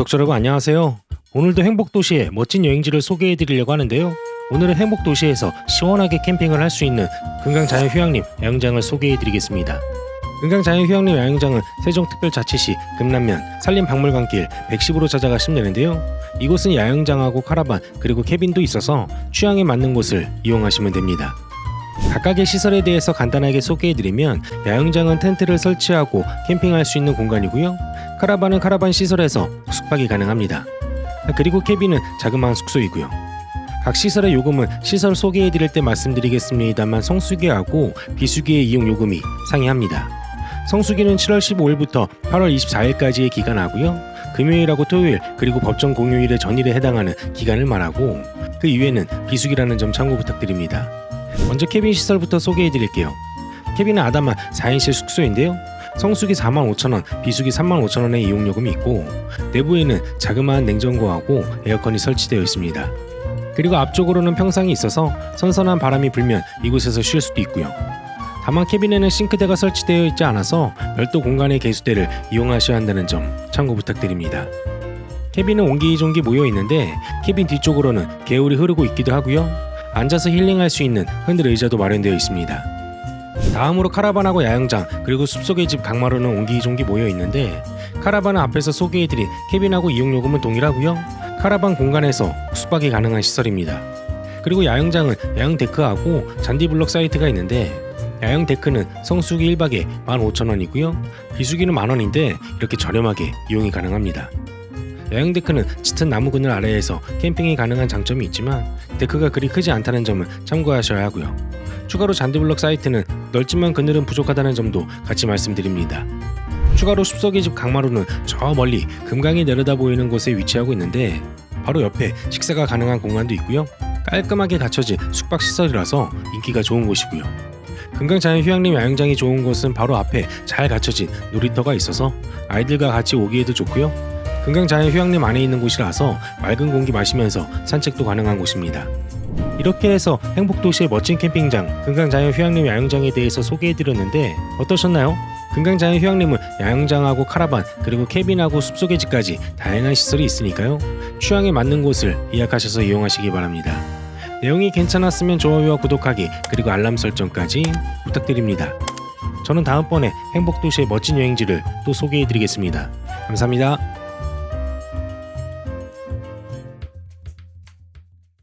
구독자 여러분 안녕하세요. 오늘도 행복도시의 멋진 여행지를 소개해 드리려고 하는데요. 오늘은 행복도시에서 시원하게 캠핑을 할 수 있는 금강자연휴양림 야영장을 소개해 드리겠습니다. 금강자연휴양림 야영장은 세종특별자치시 금남면 산림박물관길 110으로 찾아가시면 되는데요. 이곳은 야영장하고 카라반 그리고 캐빈도 있어서 취향에 맞는 곳을 이용하시면 됩니다. 각각의 시설에 대해서 간단하게 소개해드리면 야영장은 텐트를 설치하고 캠핑할 수 있는 공간이고요. 카라반은 카라반 시설에서 숙박이 가능합니다. 그리고 캐빈은 자그마한 숙소이고요. 각 시설의 요금은 시설 소개해드릴 때 말씀드리겠습니다만 성수기하고 비수기의 이용 요금이 상이합니다. 성수기는 7월 15일부터 8월 24일까지의 기간하고요. 금요일하고 토요일 그리고 법정 공휴일의 전일에 해당하는 기간을 말하고 그 이외에는 비수기라는 점 참고 부탁드립니다. 먼저 캐빈 시설부터 소개해 드릴게요. 캐빈은 아담한 4인실 숙소인데요. 성수기 45,000원, 비수기 35,000원의 이용요금이 있고 내부에는 자그마한 냉장고하고 에어컨이 설치되어 있습니다. 그리고 앞쪽으로는 평상이 있어서 선선한 바람이 불면 이곳에서 쉴 수도 있고요. 다만 캐빈에는 싱크대가 설치되어 있지 않아서 별도 공간의 개수대를 이용하셔야 한다는 점 참고 부탁드립니다. 캐빈은 옹기종기 모여 있는데 캐빈 뒤쪽으로는 개울이 흐르고 있기도 하고요. 앉아서 힐링할 수 있는 흔들 의자도 마련되어 있습니다. 다음으로 카라반하고 야영장 그리고 숲속의 집 강마루는 옹기종기 모여 있는데 카라반은 앞에서 소개해드린 캐빈하고 이용요금은 동일하고요. 카라반 공간에서 숙박이 가능한 시설입니다. 그리고 야영장은 야영 데크하고 잔디블럭 사이트가 있는데 야영 데크는 성수기 1박에 15,000원이고요. 비수기는 만원인데 이렇게 저렴하게 이용이 가능합니다. 야영 데크는 짙은 나무 그늘 아래에서 캠핑이 가능한 장점이 있지만 데크가 그리 크지 않다는 점을 참고하셔야 하고요. 추가로 잔디블럭 사이트는 넓지만 그늘은 부족하다는 점도 같이 말씀드립니다. 추가로 숲속의 집 강마루는 저 멀리 금강이 내려다 보이는 곳에 위치하고 있는데 바로 옆에 식사가 가능한 공간도 있고요. 깔끔하게 갖춰진 숙박 시설이라서 인기가 좋은 곳이고요. 금강자연휴양림 야영장이 좋은 곳은 바로 앞에 잘 갖춰진 놀이터가 있어서 아이들과 같이 오기에도 좋고요. 금강자연 휴양림 안에 있는 곳이라서 맑은 공기 마시면서 산책도 가능한 곳입니다. 이렇게 해서 행복도시의 멋진 캠핑장 금강자연 휴양림 야영장에 대해서 소개해드렸는데 어떠셨나요? 금강자연 휴양림은 야영장하고 카라반 그리고 캐빈하고 숲속의 집까지 다양한 시설이 있으니까요. 취향에 맞는 곳을 예약하셔서 이용하시기 바랍니다. 내용이 괜찮았으면 좋아요와 구독하기 그리고 알람 설정까지 부탁드립니다. 저는 다음번에 행복도시의 멋진 여행지를 또 소개해드리겠습니다. 감사합니다.